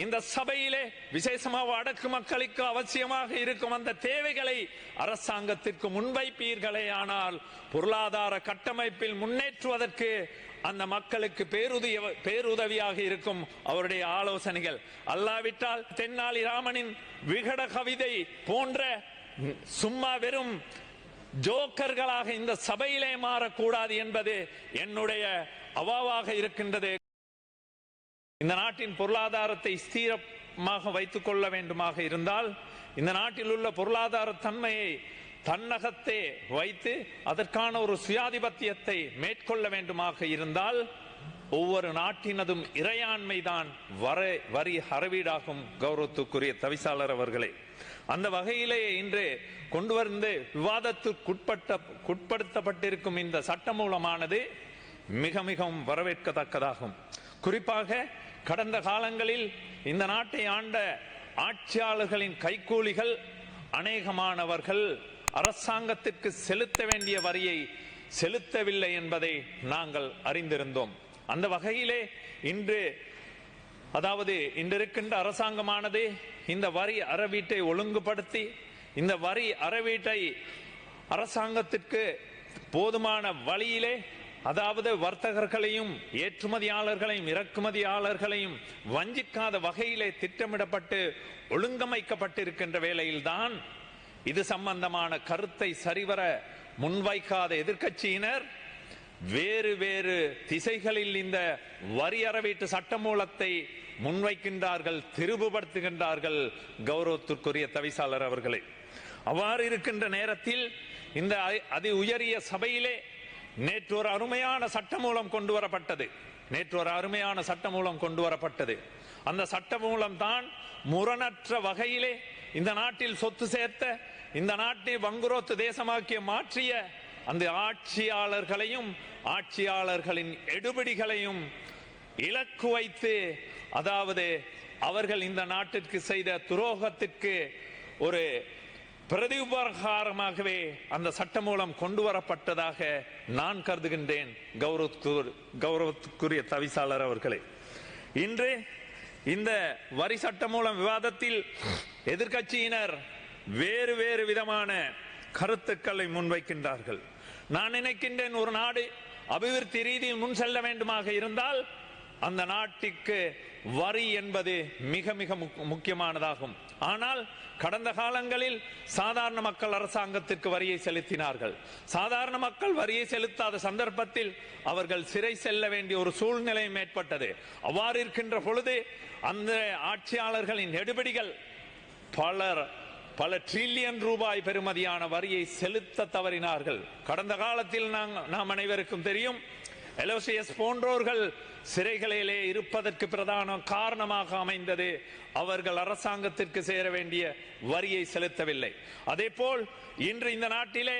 இந்த சபையிலே விசேஷமாக வடக்கு மக்களுக்கு அவசியமாக இருக்கும் அந்த தேவைகளை அரசாங்கத்திற்கு முன்வைப்பீர்களே ஆனால் பொருளாதார கட்டமைப்பில் முன்னேற்றுவதற்கு அந்த மக்களுக்கு பேருதவி பேருதவியாக இருக்கும் அவருடைய ஆலோசனைகள். அல்லாவிட்டால் தென்னாலி ராமனின் விகட கவிதை போன்ற சும்மா வெறும் ஜோக்கர்களாக இந்த சபையிலே மாறக்கூடாது என்பது என்னுடைய அவாவாக இருக்கின்றது. இந்த நாட்டின் பொருளாதாரத்தை ஸ்திரமாக வைத்துக் கொள்ள வேண்டுமாக இருந்தால் இந்த நாட்டில் உள்ள பொருளாதார தன்மையை தன்னகத்தே வைத்து அதற்கான ஒரு சுயாதிபத்தியத்தை மேற்கொள்ள வேண்டுமாக இருந்தால் ஒவ்வொரு நாட்டினதும் இறையாண்மைதான் வர வரி அறவீடாகும் கௌரவத்துக்குரிய தவிசாளர் அவர்களே. அந்த வகையிலேயே இன்று கொண்டு வந்து விவாதத்துக்குட்பட்ட உட்படுத்தப்பட்டிருக்கும் இந்த சட்டமூலமானது மிக மிகவும் வரவேற்கத்தக்கதாகும். குறிப்பாக கடந்த காலங்களில் இந்த நாட்டை ஆண்ட ஆட்சியாளர்களின் கைக்கூலிகள் அநேகமானவர்கள் அரசாங்கத்திற்கு செலுத்த வேண்டிய வரியை செலுத்தவில்லை என்பதை நாங்கள் அறிந்திருந்தோம். அந்த வகையிலே இன்று அதாவது இன்று இருக்கின்ற அரசாங்கமானது இந்த வரி அறவீட்டை ஒழுங்குபடுத்தி இந்த வரி அறவீட்டை அரசாங்கத்திற்கு போதுமான வழியிலே அதாவது வர்த்தகர்களையும் ஏற்றுமதியாளர்களையும் இறக்குமதியாளர்களையும் வஞ்சிக்காத வகையிலே திட்டமிடப்பட்டு ஒழுங்கமைக்கப்பட்டிருக்கின்ற வேளையில்தான் இது சம்பந்தமான கருத்தை சரிவர முன்வைக்காத எதிர்க்கட்சியினர் வேறு வேறு திசைகளில் இந்த வரி அறவீட்டு சட்டமூலத்தை முன்வைக்கின்றார்கள் திருவுபடுத்துகின்றார்கள் கௌரவத்திற்குரிய தவிசாளர் அவர்களே. அவ்வாறு இருக்கின்ற நேரத்தில் இந்த அதி உயரிய சபையிலே நேற்று ஒரு அருமையான சட்டமூலம் கொண்டு வரப்பட்டது. நேற்று ஒரு அருமையான சட்டமூலம் கொண்டு வரப்பட்டது. அந்த சட்டமூலம் தான் முரணற்ற வகையிலே இந்த நாட்டில் சொத்து சேர்த்த இந்த நாட்டை வங்குரோத்து தேசமாக்கிய மாற்றிய அந்த ஆட்சியாளர்களையும் ஆட்சியாளர்களின் எடுபிடிகளையும் இலக்கு வைத்து அதாவது அவர்கள் இந்த நாட்டிற்கு செய்த துரோகத்திற்கு ஒரு பிரதிபகாரமாகவே அந்த சட்ட மூலம் கொண்டு வரப்பட்டதாக நான் கருதுகின்றேன் கௌரவத்து கௌரவத்துக்குரிய தவிசாளர் அவர்களே. இன்று இந்த வரி சட்ட மூலம் விவாதத்தில் எதிர்க்கட்சியினர் வேறு வேறு விதமான கருத்துக்களை முன்வைக்கின்றார்கள். நான் நினைக்கின்றேன் ஒரு நாடு அபிவிருத்தி ரீதியில் முன் செல்ல வேண்டுமாக இருந்தால் அந்த நாட்டிற்கு வரி என்பது மிக மிக முக்- முக்கியமானதாகும். ஆனால் கடந்த காலங்களில் சாதாரண மக்கள் அரசாங்கத்திற்கு வரியை செலுத்தினார்கள். சாதாரண மக்கள் வரியை செலுத்தாத சந்தர்ப்பத்தில் அவர்கள் சிறை செல்ல வேண்டிய ஒரு சூழ்நிலையும் ஏற்பட்டது. அவ்வாறு இருக்கின்ற பொழுது அந்த ஆட்சியாளர்களின் நெடுபடிகள் பலர் பல ட்ரில்லியன் ரூபாய் பெறுமதியான வரியை செலுத்த தவறினார்கள். கடந்த காலத்தில் நாம் அனைவருக்கும் தெரியும் எலோசியஸ் போன்றோர்கள் சிறைகளிலே இருப்பதற்கு பிரதான காரணமாக அமைந்தது. அவர்கள் அரசாங்கத்திற்கு சேர வேண்டிய வரியை செலுத்தவில்லை. அதேபோல் இன்று இந்த நாட்டிலே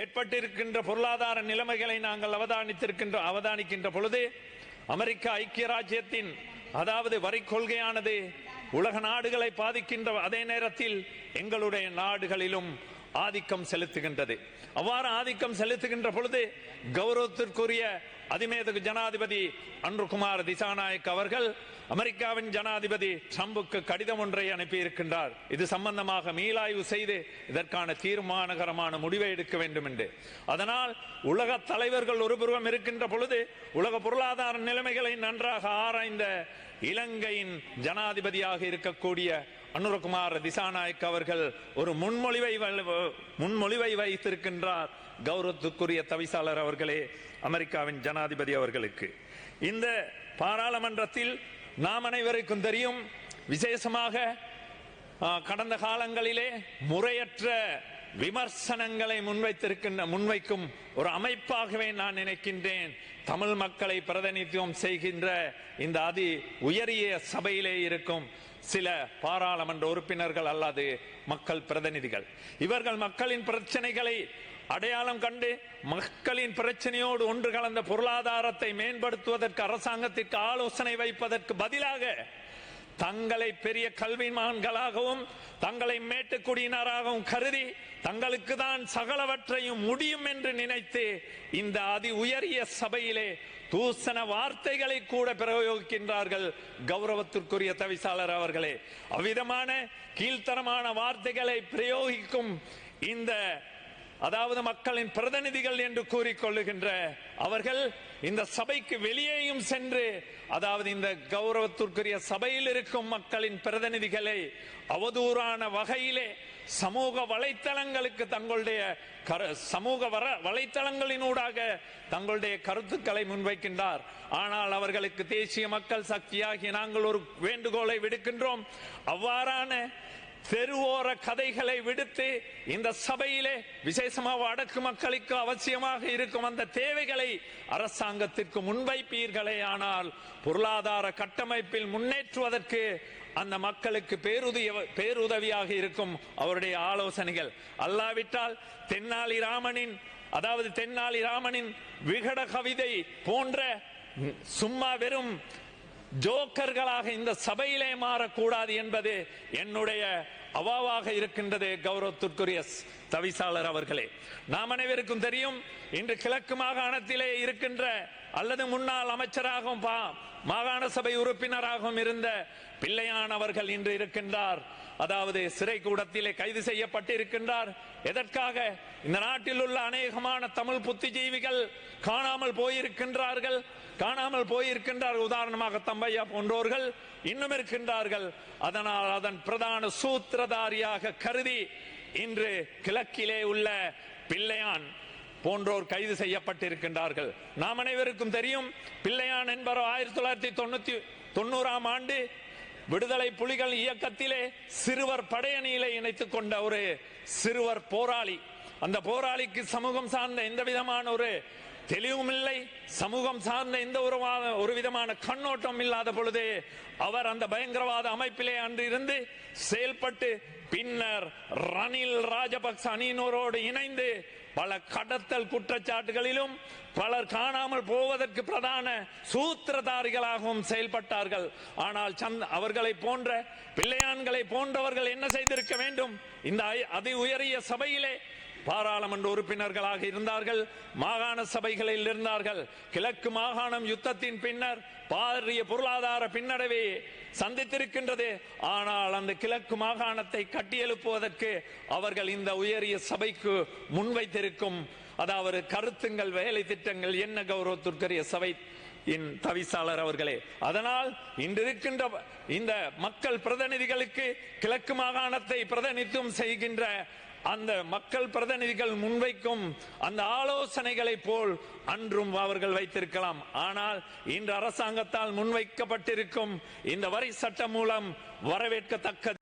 ஏற்பட்டிருக்கின்ற பொருளாதார நிலைமைகளை நாங்கள் அவதானித்திருக்கின்ற அவதானிக்கின்ற பொழுது அமெரிக்க ஐக்கிய ராஜ்யத்தின் அதாவது வரி கொள்கையானது உலக நாடுகளை பாதிக்கின்ற அதே நேரத்தில் எங்களுடைய நாடுகளிலும் ஆதிக்கம் செலுத்துகின்றது. அவ்வாறு ஆதிக்கம் செலுத்துகின்ற பொழுது கௌரவத்திற்குரிய அதிமேதகு ஜனாதிபதி அன்றுகுமார் திசாநாயக் அவர்கள் அமெரிக்காவின் ஜனாதிபதி ட்ரம்புக்கு கடிதம் ஒன்றை அனுப்பியிருக்கின்றார். இது சம்பந்தமாக மீளாய்வு செய்து இதற்கான தீர்மானகரமான முடிவை எடுக்க வேண்டும் என்று அதனால் உலக தலைவர்கள் ஒருபுறம் இருக்கின்ற பொழுது உலக பொருளாதார நிலைமைகளை நன்றாக ஆராய்ந்த இலங்கையின் ஜனாதிபதியாக இருக்கக்கூடிய அனுரகுமார் திசாநாயக் அவர்கள் ஒரு முன்மொழிவை வ- முன்மொழிவை வைத்திருக்கின்றார் கௌரவத்துக்குரிய தவிசாளர் அவர்களே அமெரிக்காவின் ஜனாதிபதி அவர்களுக்கு. இந்த பாராளுமன்றத்தில் நாம் அனைவருக்கும் தெரியும் விசேஷமாக கடந்த காலங்களிலே முறையற்ற விமர்சனங்களை முன்வைத்திருக்கின்ற முன்வைக்கும் ஒரு அமைப்பாகவே நான் நினைக்கின்றேன். தமிழ் மக்களை பிரதிநிதித்துவம் செய்கின்ற இந்த அதி உயரிய சபையிலே இருக்கும் சில பாராளுமன்ற உறுப்பினர்கள் அல்லது மக்கள் பிரதிநிதிகள். இவர்கள் மக்களின் பிரச்சனைகளை அடையாளம் கண்டு மக்களின் பிரச்சனையோடு ஒன்று கலந்த பொருளாதாரத்தை மேம்படுத்துவதற்கு அரசாங்கத்திற்கு ஆலோசனை வைப்பதற்கு பதிலாக தங்களை பெரிய கல்விமான்களாகவும் தங்களை மேட்டுக்குடியினராகவும் கருதி தங்களுக்கு தான் சகலவற்றையும் முடியும் என்று நினைத்து இந்த அதி உயரிய சபையிலே தூசண வார்த்தைகளை கூட பிரயோகிக்கின்றார்கள் கௌரவத்திற்குரிய தவிசாளர் அவர்களே. அவ்விதமான கீழ்த்தரமான வார்த்தைகளை பிரயோகிக்கும் இந்த அதாவது மக்களின் பிரதிநிதிகள் என்று கூறிக்கொள்ளுகின்ற அவர்கள் இந்த சபைக்கு வெளியேயும் சென்று அதாவது இந்த கௌரவத்திற்குரிய சபையில் இருக்கும் மக்களின் பிரதிநிதிகளை அவதூறான வகையிலே சமூக வலைத்தளங்களுக்கு தங்களுடைய கரு- சமூக வர வலைத்தளங்களினூடாக தங்களுடைய கருத்துக்களை முன்வைக்கின்றார். ஆனால் அவர்களுக்கு தேசிய மக்கள் சக்தியாகி நாங்கள் ஒரு வேண்டுகோளை விடுக்கின்றோம். அவ்வாறான தெருவோர கதைகளை விடுத்து இந்த சபையிலே விசேஷமாக அடக்கு மக்களுக்கு அவசியமாக இருக்கும் அந்த தேவைகளை அரசாங்கத்திற்கு முன்வைப்பீர்களே. ஆனால் பொருளாதார கட்டமைப்பில் முன்னேற்றுவதற்கு அந்த மக்களுக்கு பேருதவி பேருதவியாக இருக்கும் அவருடைய ஆலோசனைகள். அல்லாவிட்டால் தென்னாலி ராமனின் அதாவது தென்னாலி ராமனின் விகட கவிதை போன்ற சும்மா வெறும் ஜோக்கர்களாக இந்த சபையிலே மாறக்கூடாது என்பது என்னுடைய அவாவாக இருக்கின்றது கௌரவத்திற்குரிய தவிசாளர் அவர்களே. நாம் அனைவருக்கும் தெரியும் இன்று கிழக்கு மாகாணத்திலே இருக்கின்ற அல்லது முன்னாள் அமைச்சராகவும் மாகாண சபை உறுப்பினராகவும் இருந்த பிள்ளையான் அவர்கள் இன்று இருக்கின்றார். அதாவது சிறை கூடத்திலே கைது செய்யப்பட்டிருக்கின்றார். எதற்காக? இந்த நாட்டில் உள்ள அநேகமான தமிழ் புத்திஜீவிகள் காணாமல் போயிருக்கின்றார்கள். காணாமல் போயிருக்கின்றார் உதாரணமாக தம்பையா போன்றோர்கள் இன்னும் இருக்கின்றார்கள். அதனால் அதன் பிரதான சூத்திரதாரியாக கருதி இன்று கிழக்கிலே உள்ள பிள்ளையான் போன்றோர் கைது செய்யப்பட்டிருக்கின்றார்கள். நாம் அனைவருக்கும் தெரியும் பிள்ளையான் என்பவர் ஆயிரத்தி தொள்ளாயிரத்தி தொண்ணூத்தி தொண்ணூறாம் ஆண்டு விடுதலை புலிகள் இயக்கத்திலே சிறுவர் படையணியிலே இணைத்துக் கொண்ட ஒரு சிறுவர் போராளி. அந்த போராளிக்கு சமூகம் சார்ந்த எந்த விதமான ஒரு தெளிவும் இல்லை. சமூகம் சார்ந்த எந்த ஒரு வா- ஒரு விதமான கண்ணோட்டம் இல்லாத பொழுது அவர் அந்த பயங்கரவாத அமைப்பிலே அன்று இருந்து செயல்பட்டு பின்னர் ரணில் ராஜபக்ச அணியினரோடு இணைந்து பல கடத்தல் குற்றச்சாட்டுகளிலும் பலர் காணாமல் போவதற்கு பிரதான சூத்திரதாரிகளாகவும் செயல்பட்டார்கள். ஆனால் சந்த் அவர்களை போன்ற பிள்ளையான்களை போன்றவர்கள் என்ன செய்திருக்க வேண்டும்? இந்த அதி உயரிய சபையிலே பாராளுமன்ற உறுப்பினர்களாக இருந்தார்கள் மாகாண சபைகளில் இருந்தார்கள். கிழக்கு மாகாணம் யுத்தத்தின் பின்னர் பாரிய பொருளாதார பின்னடைவை சந்தித்திருக்கின்றது. ஆனால் அந்த கிழக்கு மாகாணத்தை கட்டியெழுப்புவதற்கு அவர்கள் இந்த உயரிய சபைக்கு முன்வைத்திருக்கும் அதாவது கருத்துங்கள் வேலை திட்டங்கள் என்ன கௌரவத்திற்குரிய சபை இன் தவிசாளர் அவர்களே. அதனால் இன்று இருக்கின்ற இந்த மக்கள் பிரதிநிதிகளுக்கு கிழக்கு மாகாணத்தை பிரதிநிதித்துவம் செய்கின்ற அந்த மக்கள் பிரதிநிதிகள் முன்வைக்கும் அந்த ஆலோசனைகளை போல் அன்றும் அவர்கள் வைத்திருக்கலாம். ஆனால் இன்று அரசாங்கத்தால் முன்வைக்கப்பட்டிருக்கும் இந்த வரி சட்டம் மூலம் வரவேற்கத்தக்கது.